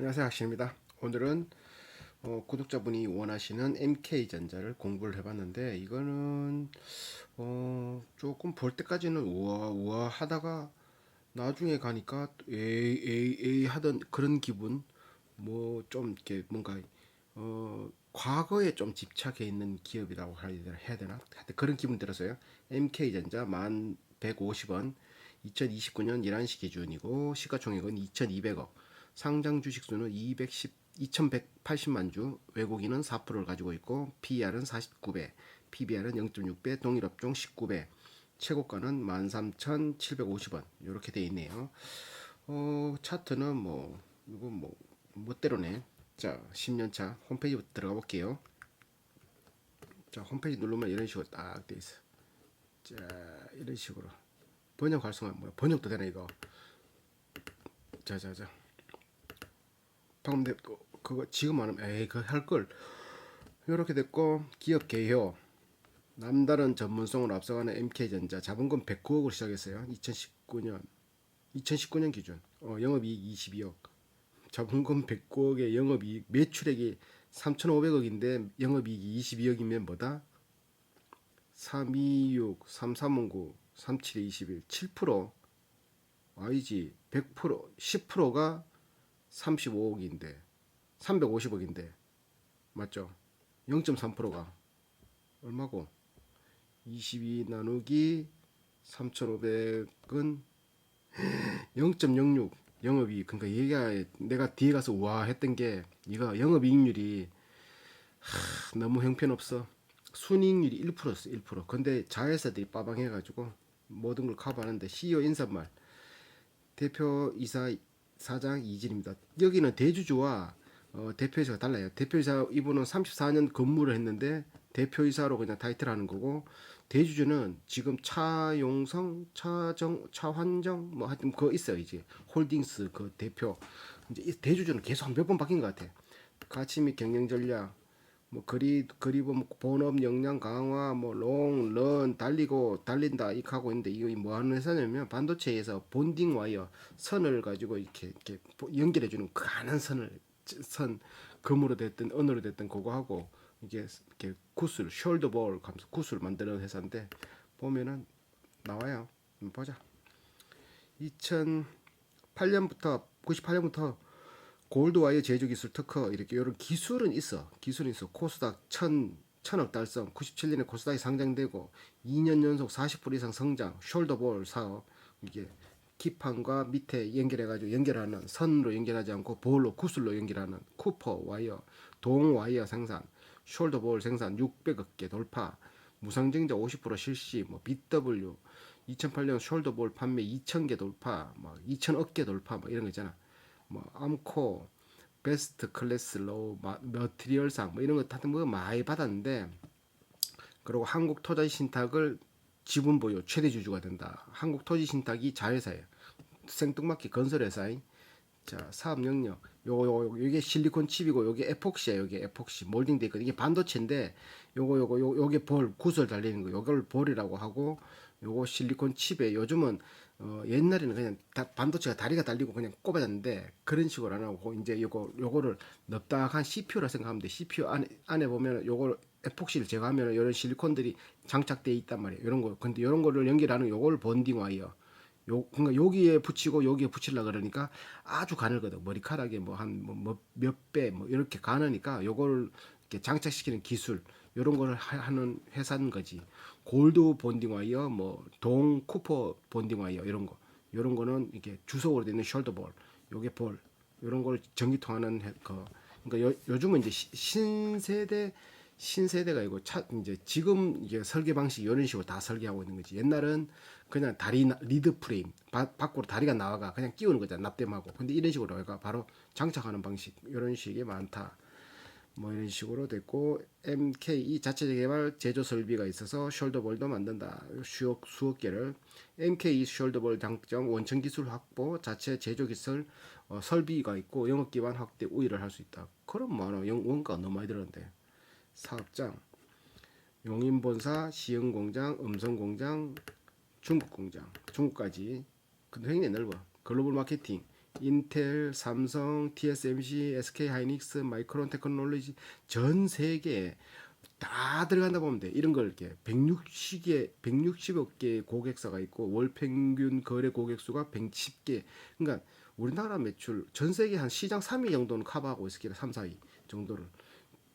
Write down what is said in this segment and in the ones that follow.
안녕하세요 학신입니다. 오늘은 어, 구독자분이 원하시는 MK전자를 공부를 해봤는데 이거는 어, 조금 볼 때까지는 우아 우아 하다가 나중에 가니까 에이 에이 에이 하던 그런 기분 뭐 좀 이렇게 뭔가 어, 과거에 좀 집착해 있는 기업이라고 해야 되나 그런 기분 들었어요. MK전자 만 150원 2029년 11시 기준이고 시가총액은 2,200억 상장 주식 수는 210 2,180만 주, 외국인은 4%를 가지고 있고 PER은 49배, PBR은 0.6배, 동일업종 19배, 최고가는 13,750원 이렇게 돼 있네요. 어, 차트는 뭐 이거 뭐 멋대로네. 자, 10년차 홈페이지부터 들어가 볼게요. 자, 홈페이지 누르면 이런 식으로 딱 돼 있어. 자, 이런 식으로 번역 활성화 뭐야? 번역도 되나 이거? 자, 자, 자. 방금 내 그- 그거 지금 안 하면 에이 그거 할걸. 이렇게 됐고 기업 개요. 남다른 전문성으로 앞서가는 MK전자 자본금 109억으로 시작했어요. 2019년 2019년 기준. 어, 영업이익 22억. 자본금 109억에 영업이익 매출액이 3,500억인데 영업이익이 22억이면 뭐다? 326 3309 37 21 7% 아니지. 100% 10%가 35억인데 350억인데 맞죠? 0.3%가 얼마고? 22 나누기 3,500은 0.06 영업이익 그러니까 얘가 내가 뒤에 가서 와 했던 게 이거 영업이익률이 하, 너무 형편없어 순이익률이 1%였어 1% 근데 자회사들이 빠방해가지고 모든 걸 커버하는데 CEO 인사말 대표 이사 사장 이진입니다. 여기는 대주주와 어, 대표이사가 달라요. 대표이사 이분은 34년 근무를 했는데 대표이사로 그냥 타이틀 하는 거고 대주주는 지금 차용성, 차정, 차환정 뭐 하여튼 그거 있어요 이제 홀딩스 그 대표 이제 이 대주주는 계속 한 몇 번 바뀐 것 같아. 가치 및 경영 전략 뭐 그리 그리고 뭐 본업 역량 강화 뭐롱 런 달리고 달린다 이렇게 하고 있는데 이거 뭐 하는 회사냐면 반도체에서 본딩 와이어 선을 가지고 이렇게 이렇게 연결해 주는 그 가는 선을 선 금으로 됐든 은으로 됐든 그거 하고 이게 이렇게 구슬 숄더볼 하면서 구슬 만드는 회사인데 보면은 나와요. 보자. 2008년부터 98년부터 골드와이어 제조 기술 특허 이렇게 이런 기술은 있어. 기술은 있어. 코스닥 천 천억 달성. 97년에 코스닥이 상장되고 2년 연속 40% 이상 성장. 숄더볼 사업. 이게 기판과 밑에 연결해가지고 연결하는 선으로 연결하지 않고 볼로 구슬로 연결하는 쿠퍼 와이어 동 와이어 생산. 숄더볼 생산 600억 개 돌파. 무상증자 50% 실시. 뭐 BW 2008년 숄더볼 판매 2,000개 돌파. 뭐 2,000억 개 돌파. 뭐 이런 거 있잖아 뭐 암코 베스트 클래스 로우 머티리얼상 뭐 이런 거 다들 뭐 많이 받았는데 그리고 한국 토지 신탁을 지분 보유 최대 주주가 된다. 한국 토지 신탁이 자회사예요. 생뚱맞게 건설회사인 자 사업 영역 요거 요거 이게 실리콘 칩이고 요게 에폭시야 요게 에폭시 몰딩 돼 있거든 이게 반도체인데 요거 요거 요 요게 볼 구슬 달리는 거 요걸 볼이라고 하고 요거 실리콘 칩에 요즘은 어 옛날에는 그냥 다 반도체가 다리가 달리고 그냥 꼽아졌는데 그런 식으로 안 하고 이제 요거 요거를 납작한 CPU라 생각하면 돼 CPU 안에 안에 보면 요걸 에폭시를 제거하면 이런 실리콘들이 장착돼 있단 말이에요. 이런 거. 근데 이런 거를 연결하는 요걸 본딩 와이어 요 그러니까 여기에 붙이고 여기에 붙이려 그러니까 아주 가늘거든. 머리카락에 뭐한뭐몇배뭐 이렇게 가느니까 요걸 이렇게 장착시키는 기술 요런 걸 하- 하는 회사인 거지 골드 본딩 와이어 뭐 동 쿠퍼 본딩 와이어 이런 거 요런 거는 이게 주석으로 되는 숄더 볼 요게 볼 요런 걸 전기 통하는 해- 거 그러니까 요, 요즘은 이제 시- 신세대 신세대가 이고 차 이제 지금 이게 설계 방식 이런 식으로 다 설계하고 있는 거지. 옛날은 그냥 다리 나- 리드 프레임 바, 밖으로 다리가 나와가 그냥 끼우는 거잖아 납땜하고. 근데 이런 식으로 해가 바로 장착하는 방식 이런 식이 많다. 뭐 이런 식으로 됐고 MK 이 자체 개발 제조 설비가 있어서 숄더볼도 만든다. 수억 수억 개를. MK 숄더볼 장점 원천 기술 확보 자체 제조 기술 어, 설비가 있고 영업 기반 확대 우위를 할 수 있다. 그럼 뭐하나 영- 원가가 너무 많이 들었는데. 사업장 용인 본사 시흥 공장 음성 공장 중국 공장. 중국까지. 근데 굉장히 넓어. 글로벌 마케팅 인텔, 삼성, TSMC, SK 하이닉스, 마이크론 테크놀로지 전 세계에 다 들어간다 보면 돼. 이런 걸 이렇게 160개, 160억 개 고객사가 있고 월 평균 거래 고객 수가 110개. 그러니까 우리나라 매출 전 세계 한 시장 3위 정도는 커버하고 있을 거다. 3, 4위 정도를.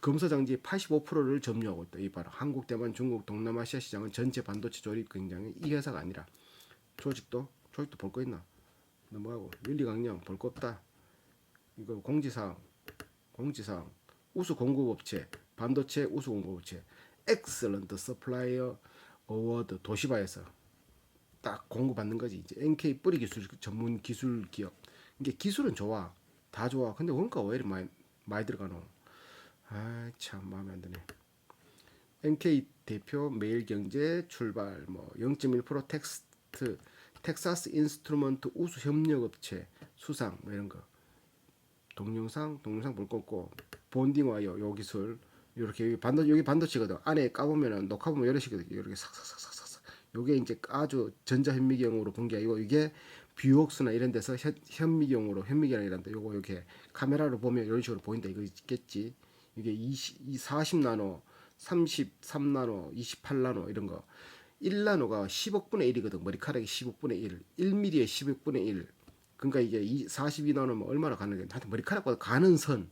검사 장지 85%를 점유하고 있다. 이 봐라. 한국, 대만, 중국, 동남아시아 시장은 전체 반도체 조립 굉장히 이 회사가 아니라 조직도 조직도 볼 거 있나? 넘어가고 윤리 강령 볼거 없다. 이거 공지사항 공지사항. 우수 공급업체 반도체 우수 공급업체. 엑셀런트 서플라이어 어워드 도시바에서 딱 공급받는 거지. 이제 NK 뿌리 기술 전문 기술 기업. 이게 기술은 좋아. 다 좋아. 근데 원가 왜 이렇게 많이 많이 들어가노. 아 참 마음에 안 드네. NK 대표 매일경제 출발. 뭐 0.1% 텍스트 텍사스 인스트루먼트 우수 협력업체 수상 뭐 이런 거. 동영상 동영상 볼거 없고 본딩 와이어 요 기술 이렇게 여기 반도 여기 반도체거든. 안에 까보면은 녹화 보면 여러 식이거든. 이렇게 삭삭삭삭삭 요게 이제 아주 전자 현미경으로 본 게 아니고 이게 뷰옥스나 이런 데서 현, 현미경으로 현미경이란다 요거 이렇게 카메라로 보면 이런 식으로 보인다 이거 있겠지. 이게 20, 이 40나노 33나노 28나노 이런 거 1나노가 10억분의 1이거든. 머리카락이 10억분의 1 1mm에 10억분의 1 그러니까 이게 42나노면 얼마나 가는 게 하여튼 머리카락보다 가는 선.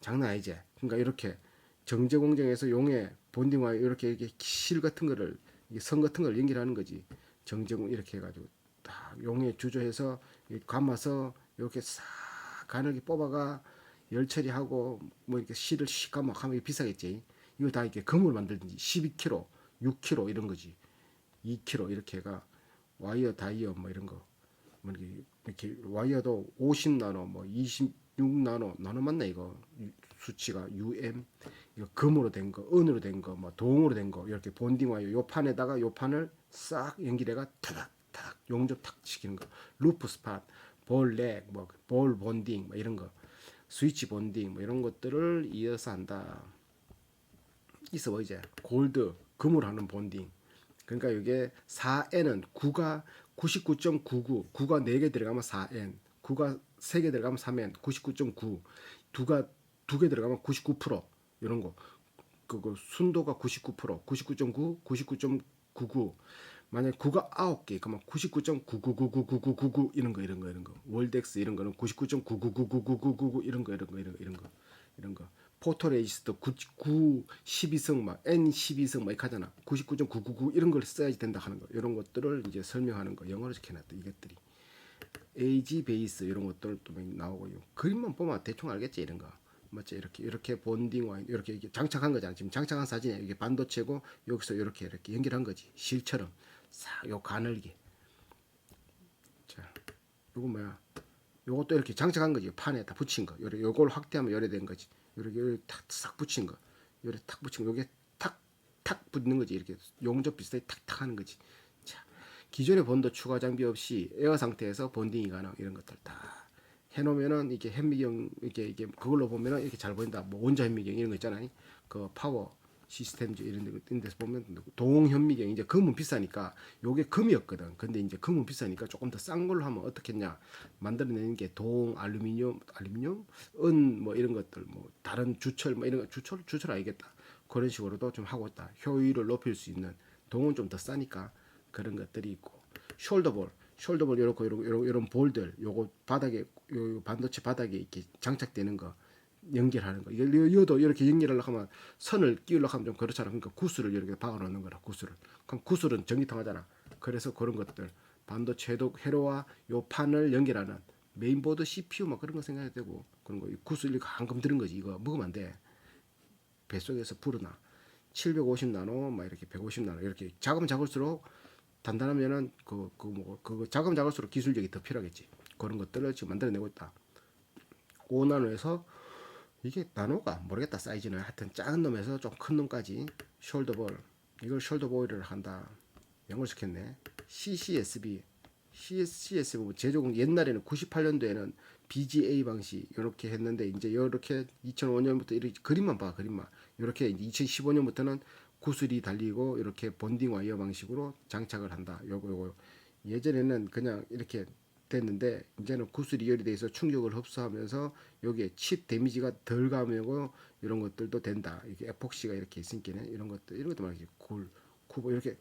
장난 아니지? 그러니까 이렇게 정제 공정에서 용해 본딩와 이렇게 이렇게 실 같은 거를 선 같은 걸 연결하는 거지. 정제공 이렇게 해 가지고 다 용해 주조해서 이 감아서 이렇게 싹 가늘게 뽑아가 열 처리하고 뭐 이렇게 실을 씩 감아 하면 비싸겠지. 이거 다 이렇게 금으로 만들든지 12kg 6kg 이런 거지. 2kg 이렇게 해가 와이어 다이어 뭐 이런 거. 뭐 이렇게, 이렇게 와이어도 50나노 뭐 26나노 나노 맞나 이거? 유- 수치가 UM 이거 금으로 된 거, 은으로 된 거, 뭐 동으로 된 거 이렇게 본딩 와이어. 요 판에다가 요 판을 싹 연결해가 타닥 타닥 용접 탁 시키는 거. 루프 스팟 볼렉 뭐볼 본딩 뭐 이런 거. 스위치 본딩 뭐 이런 것들을 이어서 한다. 있어 뭐 이제 골드 금으로 하는 본딩. 그러니까 이게 4N은 9가 99.99 9가 4개 들어가면 4N 9가 3개 들어가면 3N 99.9 두가 두개 들어가면 99% 이런 거. 그거 순도가 99% 99.9 99.99 만약 9가 9개 그러면 99.9999999 이런 거 이런 거 이런 거. 월덱스 이런 거는 99.9999999 이런 거 이런 거 이런 거 이런 거 이런 거 포토레이스트 99 12성 막 N 12성 막 이렇게 하잖아. 99.999 이런 걸 써야지 된다 하는 거. 이런 것들을 이제 설명하는 거. 영어로 적혀 놨다 이것들이. 에이지 베이스 이런 것들도 막 나오고요. 그림만 보면 대충 알겠지 이런 거. 맞지? 이렇게 이렇게 본딩와 이렇게 이렇게 장착한 거잖아. 지금 장착한 사진이야. 이게 반도체고 여기서 이렇게 이렇게 연결한 거지. 실처럼. 싹요 가늘게. 자 요거 뭐야? 요것도 이렇게 장착한 거지. 판에 다 붙인 거. 요걸 확대하면 요래 된 거지 요렇게 탁싹 붙인 거. 요래 탁 붙인 거. 요게 탁 탁 붙는 거지. 이렇게 용접 비슷하게 탁탁 하는 거지. 자 기존의 본드 추가 장비 없이 에어 상태에서 본딩이 가능 이런 것들 다 해놓으면은 이게 현미경 이게 이게 그걸로 보면은 이렇게 잘 보인다. 뭐 원자 현미경 이런 거 있잖아요. 그 파워 시스템 이런 데 이런 데서 보면 동 현미경 이제 금은 비싸니까 요게 금이었거든. 근데 이제 금은 비싸니까 조금 더 싼 걸로 하면 어떻겠냐. 만들어내는 게 동 알루미늄 알루미늄? 은 뭐 이런 것들 뭐 다른 주철 뭐 이런 거 주철 주철 알겠다. 그런 식으로도 좀 하고 있다. 효율을 높일 수 있는 동은 좀 더 싸니까 그런 것들이 있고. 숄더볼 숄더볼 이런 이런 이런 볼들 요거 바닥에 요 반도체 바닥에 이렇게 장착되는 거 연결하는 거 이거 이거도 이렇게 연결하려고 하면 선을 끼우려고 하면 좀 그렇잖아. 그러니까 구슬을 이렇게 박아 놓는 거라 구슬을. 그럼 구슬은 전기통하잖아. 그래서 그런 것들. 반도체 해도 회로와 요 판을 연결하는 메인보드 CPU 막 그런 거 생각해야 되고 그런 거. 이 구슬 이렇게 한금 들은 거지. 이거 먹으면 안 돼. 뱃속에서 불어나. 750 나노 막 이렇게 150 나노. 이렇게 작으면 작을수록 단단하면은 그 그 뭐 그거 작으면 작을수록 기술력이 더 필요하겠지. 그런 것들을 지금 만들어내고 있다. 5나노에서 이게 나노가 모르겠다 사이즈는. 하여튼 작은 놈에서 좀 큰 놈까지 숄더볼 이걸 숄더볼을 한다. 영어를 시켰네. CCSB CCSB 제조공 옛날에는 98년도에는 BGA 방식 이렇게 했는데 이제 이렇게 2005년부터 이렇게 그림만 봐 그림만. 이렇게 2015년부터는 구슬이 달리고 이렇게 본딩 와이어 방식으로 장착을 한다. 요거 요거. 예전에는 그냥 이렇게 됐는데 이제는 구슬 이 열이 돼서 충격을 흡수하면서 여기에 칩 데미지가 덜 가면고 이런 것들도 된다. 이게 에폭시가 이렇게 있으니까 이런 것들 이런 것도 말이지. 굴, 쿠버 이렇게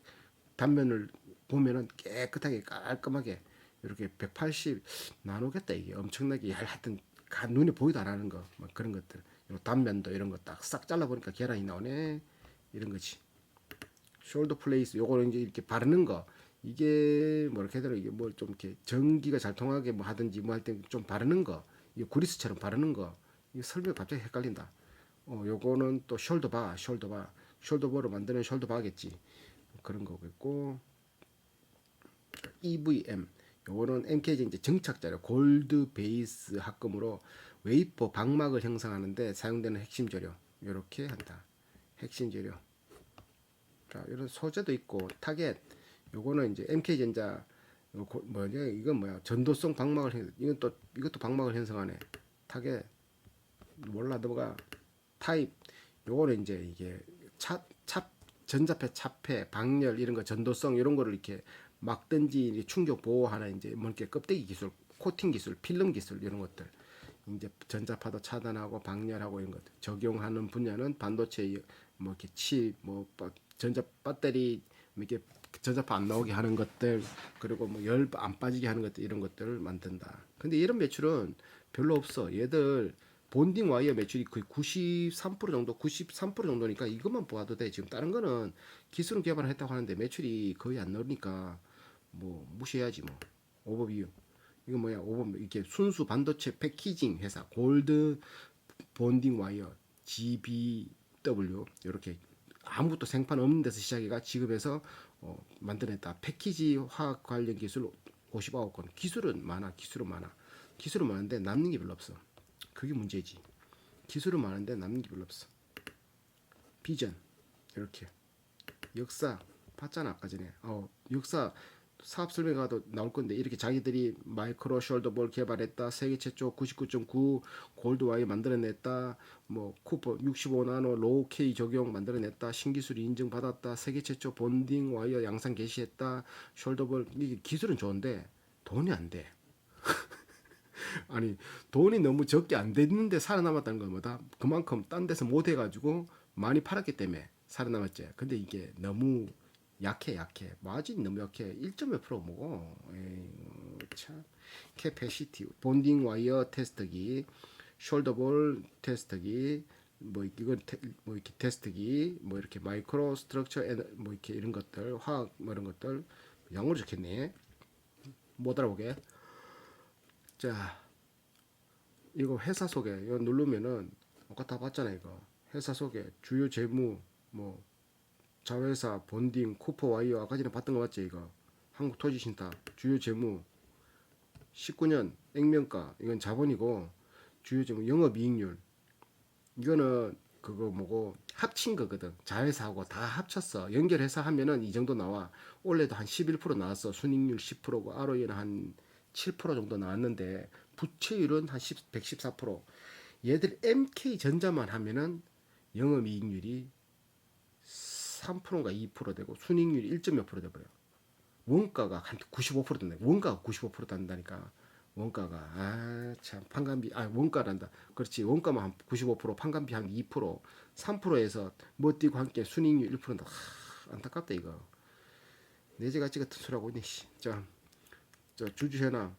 단면을 보면은 깨끗하게 깔끔하게 이렇게 180 나누겠다. 이게 엄청나게 얇 하여튼 가- 눈에 보이도 안 하는 거. 막 그런 것들. 요 단면도 이런 거 딱 싹 잘라 보니까 계란이 나오네. 이런 거지. 숄더 플레이스 요거는 이제 이렇게 바르는 거 이게 뭐랄까 되나 이게 뭐 좀 이렇게 전기가 잘 통하게 뭐 하든지 뭐 할 때 좀 바르는 거. 이게 구리스처럼 바르는 거. 이게 설명 갑자기 헷갈린다. 어 요거는 또 숄더 바 숄더 바. 숄더 버로 만드는 숄더 바겠지. 그런 거겠고. EVM 요거는 MKG 이제 정착자료 골드 베이스 합금으로 웨이퍼 방막을 형성하는데 사용되는 핵심 재료. 요렇게 한다. 핵심 재료. 자 이런 소재도 있고. 타겟 요거는 이제 MK전자 뭐냐 이건 뭐야 전도성 방막을 형 이건 또 이것도 방막을 형성하네. 타겟 몰라 넘어가 타입. 요거는 이제 이게 차, 차 전자패 차패 방열 이런 거 전도성 이런 거를 이렇게 막든지 충격 보호하는 이제 뭐 이렇게 껍데기 기술 코팅 기술 필름 기술 이런 것들. 이제 전자파도 차단하고 방열하고 이런 것들 적용하는 분야는 반도체 뭐 이렇게 칩뭐 전자 배터리 뭐 이렇게 전자파 안 나오게 하는 것들 그리고 뭐 열 안 빠지게 하는 것들 이런 것들을 만든다. 근데 이런 매출은 별로 없어. 얘들 본딩 와이어 매출이 거의 93% 정도, 93% 정도니까 이것만 보아도 돼. 지금 다른 거는 기술은 개발을 했다고 하는데 매출이 거의 안 나오니까 뭐 무시해야지 뭐. 오버뷰. 이거 뭐야? 오버 이렇게 순수 반도체 패키징 회사 골드 본딩 와이어 GBW 이렇게 아무것도 생판 없는 데서 시작해가 지급해서 어, 만들어냈다. 패키지 화학 관련 기술 59억 건. 기술은 많아. 기술은 많아. 기술은 많은데 남는 게 별로 없어. 그게 문제지. 기술은 많은데 남는 게 별로 없어. 비전 이렇게 역사 봤잖아 아까 전에. 어 역사 사업 설명가도 나올 건데 이렇게 자기들이 마이크로 숄더볼 개발했다 세계 최초 99.9 골드 와이 만들어냈다 뭐 쿠퍼 65나노 로우 K 적용 만들어냈다 신기술 인증 받았다 세계 최초 본딩 와이어 양산 개시했다 숄더볼 이게 기술은 좋은데 돈이 안 돼. 아니 돈이 너무 적게 안 됐는데 살아남았다는 건 뭐다? 그만큼 딴 데서 못 해가지고 많이 팔았기 때문에 살아남았지. 근데 이게 너무 약해 약해. 마진 너무 약해. 1.몇 프로 에이, 참. 캐패시티 본딩 와이어 테스트기 숄더볼 테스트기 뭐 이건 테, 뭐 이렇게 테스트기 뭐 이렇게 마이크로 스트럭처 뭐 이렇게 이런 것들 화학 뭐 이런 것들. 영어로 적혔네. 못 알아보게. 자 이거 회사 소개. 이거 누르면은 아까 다 봤잖아 이거. 회사 소개. 주요 재무 뭐 자회사 본딩 쿠퍼 와이어 아까 전에 봤던 거 맞지 이거? 한국 토지 신탁. 주요 재무. 19년 액면가. 이건 자본이고 주요 재무 영업 이익률. 이거는 그거 뭐고 합친 거거든. 자회사하고 다 합쳤어 연결해서 하면은 이 정도 나와. 올해도 한 11% 나왔어. 순익률 10%고 ROE는 한 7% 정도 나왔는데 부채율은 한 10, 114% 얘들 MK 전자만 하면은 영업 이익률이 3%인가 2% 되고 순익률이 1.몇 프로 돼버려. 원가가 한 95% 된다. 원가가 95% 단다니까. 원가가 아 참 판관비 아 원가란다. 그렇지 원가만 한 95% 판관비 한 2% 3%에서 뭐 뛰고 함께 순익률 1%다. 하, 안타깝다 이거. 내재 가치 같은 소리하고 있네. 씨. 자, 저 주주현황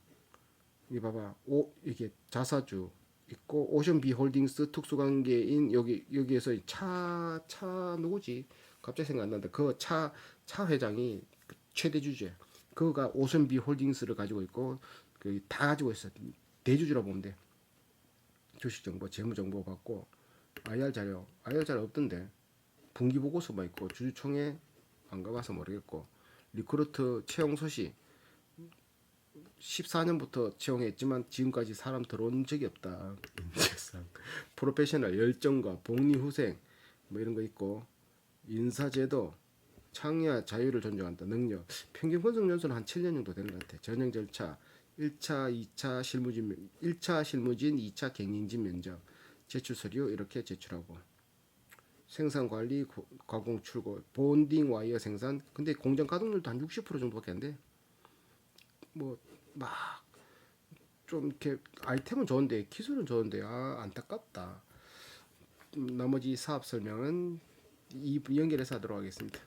이 봐봐 오 이게 자사주 있고 오션비 홀딩스 특수관계인 여기 여기에서 차 차 누구지 갑자기 생각 안 난다. 그 차 차 회장이 그 최대 주주야. 그거가 오션비 홀딩스를 가지고 있고 그 다 가지고 있어. 대주주라 보면 돼. 주식 정보 재무 정보 받고 IR 자료 IR 자료 없던데 분기 보고서만 있고 주주총회 안 가봐서 모르겠고 리크루트 채용 소식 14년부터 채용했지만 지금까지 사람 들어온 적이 없다. 인재상 프로페셔널 열정과 복리 후생 뭐 이런 거 있고 인사제도, 창의와 자유를 존중한다. 능력. 평균 분석 연수는 한 7년 정도 되는 것 같아. 전형 절차. 1차, 2차 실무진, 1차 실무진, 2차 갱인진 면접. 제출 서류 이렇게 제출하고. 생산 관리, 고, 가공 출고, 본딩 와이어 생산. 근데 공장 가동률도 한 60% 정도밖에 안 돼. 뭐 막 좀 이렇게 아이템은 좋은데 기술은 좋은데 아 안타깝다. 음, 나머지 사업 설명은 이 연결해서 하도록 하겠습니다.